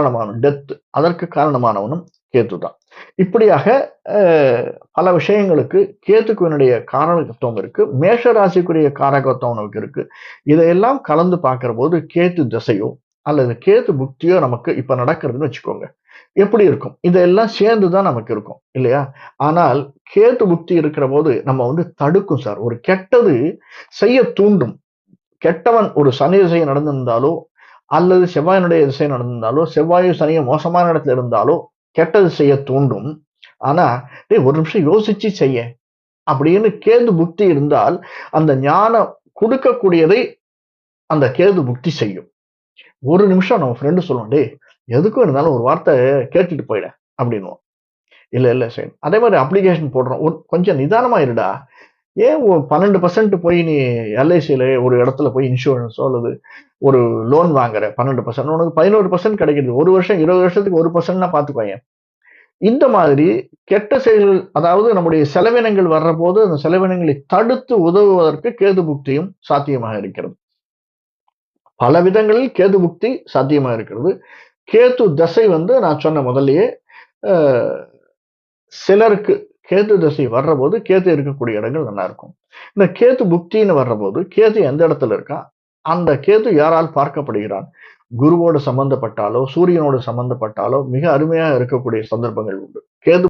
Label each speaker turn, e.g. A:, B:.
A: காரணமான டெத் அதற்கு காரணமானவனும் கேத்து தான் இப்படியாக பல விஷயங்களுக்கு கேத்துக்குவனுடைய காரகத்துவம் இருக்கு மேஷ ராசிக்குரிய காரகத்துவம் நமக்கு இருக்கு. இதையெல்லாம் கலந்து பார்க்கிற போது கேத்து திசையோ அல்லது கேத்து புக்தியோ நமக்கு இப்ப நடக்கிறதுன்னு வச்சுக்கோங்க. எப்படி இருக்கும்? இதெல்லாம் சேர்ந்து தான் நமக்கு இருக்கும் இல்லையா? ஆனால் கேத்து புக்தி இருக்கிற போது நம்ம வந்து தடுக்கும் சார். ஒரு கெட்டது செய்ய தூண்டும். கெட்டவன் ஒரு சனி திசை நடந்திருந்தாலோ அல்லது செவ்வாயினுடைய திசை நடந்திருந்தாலோ செவ்வாயும் சனியும் மோசமான இடத்துல இருந்தாலோ கெட்டது செய்ய தூண்டும் ஆனா டேய் ஒரு நிமிஷம் யோசிச்சு செய்ய. அப்படின்னு கேது புக்தி இருந்தால் அந்த ஞானம் கொடுக்கக்கூடியதை அந்த கேது புக்தி செய்யும். ஒரு நிமிஷம் நம்ம ஃப்ரெண்டு சொல்லுவோம் டே எதுக்கும் இருந்தாலும் ஒரு வார்த்தை கேட்டுட்டு போயிட அப்படின்னுவோம். இல்லை இல்லை சரி. அதே மாதிரி அப்ளிகேஷன் போடுறோம். கொஞ்சம் நிதானமா இருடா. ஏன் ஒரு பன்னெண்டு பர்சன்ட் போய் நீ எல்ஐசியில் ஒரு இடத்துல போய் இன்சூரன்ஸோ அல்லது ஒரு லோன் வாங்குற? பன்னெண்டு பர்சன்ட் உனக்கு பதினோரு பர்சன்ட் கிடைக்குது ஒரு வருஷம் இருபது வருஷத்துக்கு ஒரு பர்சன்ட்னா பார்த்துக்கோங்க இந்த மாதிரி கெட்ட செயல்கள் அதாவது நம்முடைய செலவினங்கள் வர்ற போது அந்த செலவினங்களை தடுத்து உதவுவதற்கு கேது புக்தியும் சாத்தியமாக இருக்கிறது. பல விதங்களில் கேது புக்தி சாத்தியமாக இருக்கிறது. கேது தசை வந்து நான் சொன்ன முதல்லையே சிலருக்கு கேது திசை வர்ற போது கேது இருக்கக்கூடிய இடங்கள் நல்லா இருக்கும் இந்த கேது புக்தின்னு வர்ற போது கேது எந்த இடத்துல இருக்கா? அந்த கேது யாரால் பார்க்கப்படுகிறான்? குருவோடு சம்பந்தப்பட்டாலோ சூரியனோடு சம்பந்தப்பட்டாலோ மிக அருமையாக இருக்கக்கூடிய சந்தர்ப்பங்கள் உண்டு. கேது